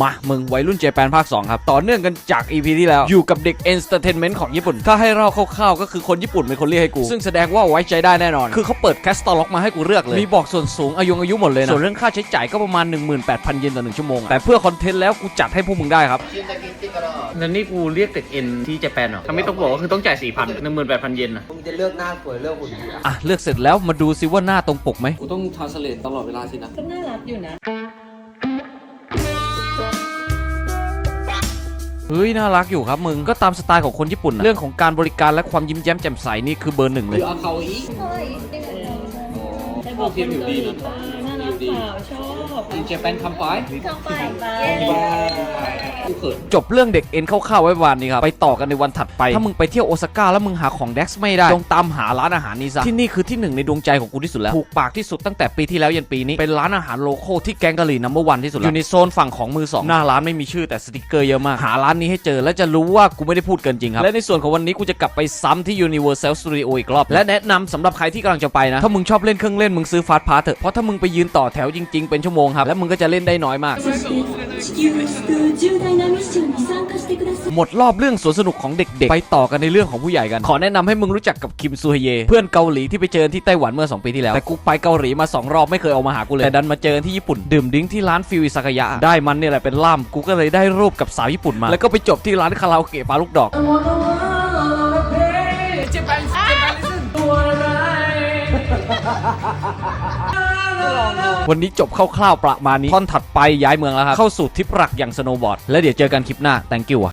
มามึงวัยรุ่นเจแปนภาค 2 ครับ ต่อเนื่องกันจาก EP ที่แล้ว อยู่กับเด็ก Entertainment ของญี่ปุ่น ถ้าให้เราคร่าวๆก็คือคนญี่ปุ่นเป็นคนเรียกให้กู ซึ่งแสดงว่าไว้ใจได้แน่นอน คือเขาเปิดแคสตอล็อกมาให้กูเลือกเลย มีบอกส่วนสูงอายุอายุหมดเลยนะ ส่วนเรื่องค่าใช้จ่ายก็ประมาณ 18,000 เยนต่อหนึ่งชั่วโมงอะแต่เพื่อคอนเทนต์แล้วกูจัดให้พวกมึงได้ครับนั่นนี่กูเรียกเด็กเอ็นที่เจแปนเหรอถ้าไม่ต้องบอกก็คือต้องจ่ายสี่พันหนึ่งหมื่นแปดพันเยนนะมึงจะเลือกหน้าสวยเลือกหุ่นดีอะอะเลือกเสร็จแล้วมาดูซิว่าหน้าตรงปกไหมกูต้องทรานสเลตตลอดเวลาสินะก็น่ารักอยู่นะ ฮ้ยน่ารักอยู่ครับมึงก็ตามสไตล์ของคนญี่ปุ่นนะเรื่องของการบริการและความยิ้มแย้มแจ่มใสนี่คือเบอร์หนึ่งเลยเอาเขาอีกได้บอกคนเกาหลีจ้าน่ารักเปล่าชอบเจแปนคำไปเข้าไปไปกูเขินจบเรื่องเด็กเอ็นคร่าวๆไว้วันนี้ครับ ไปต่อกันในวันถัดไป ถ้ามึงไปเที่ยวโอซาก้าแล้วมึงหาของเด็กซ์ไม่ได้จงตามหาร้านอาหารนี้ซะที่นี่คือที่หนึ่งในดวงใจของกูที่สุดแล้ว ถูกปากที่สุดตั้งแต่ปีที่แล้วยันปีนี้ เป็นร้านอาหารโลโก้ที่แกงกะหรี่นัมเบอร์วันที่สุดแล้วอยู่ในโซนฝั่งของมือสองหน้าร้านไม่มีชื่อแต่สติกเกอร์เยอะมากหาร้านนี้ให้เจอแล้วจะรู้ว่ากูไม่ได้พูดเกินจริงครับและในส่วนของวันนี้กูจะกลับไปซ้ำที่ Universal Studio อีกรอบและแนะนำสำหรับใครที่กำลังจะไปนะถ้ามึงชอบเล่นเครื่องเล่นมึงซื้อฟาสต์พาสเถอะเพราะถ้ามึงไปยืนต่อแถวจริง ๆ เป็นชั่วโมงครับ แล้วมึงก็จะเล่นได้น้อยมาก หมดรอบเรื่องสวนสนุกของเด็กๆ ไปต่อกันในเรื่องของผู้ใหญ่กัน ขอแนะนำให้มึงรู้จักกับคิมซูเฮเย เพื่อนเกาหลีที่ไปเจอที่ไต้หวันเมื่อ 2 ปีที่แล้ว แต่กูไปเกาหลีมา 2 รอบไม่เคยเอกมาหากูเลย แต่ดันมาเจอที่ญี่ปุ่น ดื่มดิ้งที่ร้านฟิวิสักยะ ได้มันเนี่ยแหละเป็นล่าม กูก็เลยได้รูปกับสาวญี่ปุ่นมา แล้วก็ไปจบที่ร้านคาราโอเกะปลาลูกดอก วันนี้จบคร่าวๆประมาณนี้ท่อนถัดไปย้ายเมืองแล้วครับ เข้าสู่ทริปหลักอย่างสโนว์บอร์ด แล้วเดี๋ยวเจอกันคลิปหน้า thank you อะ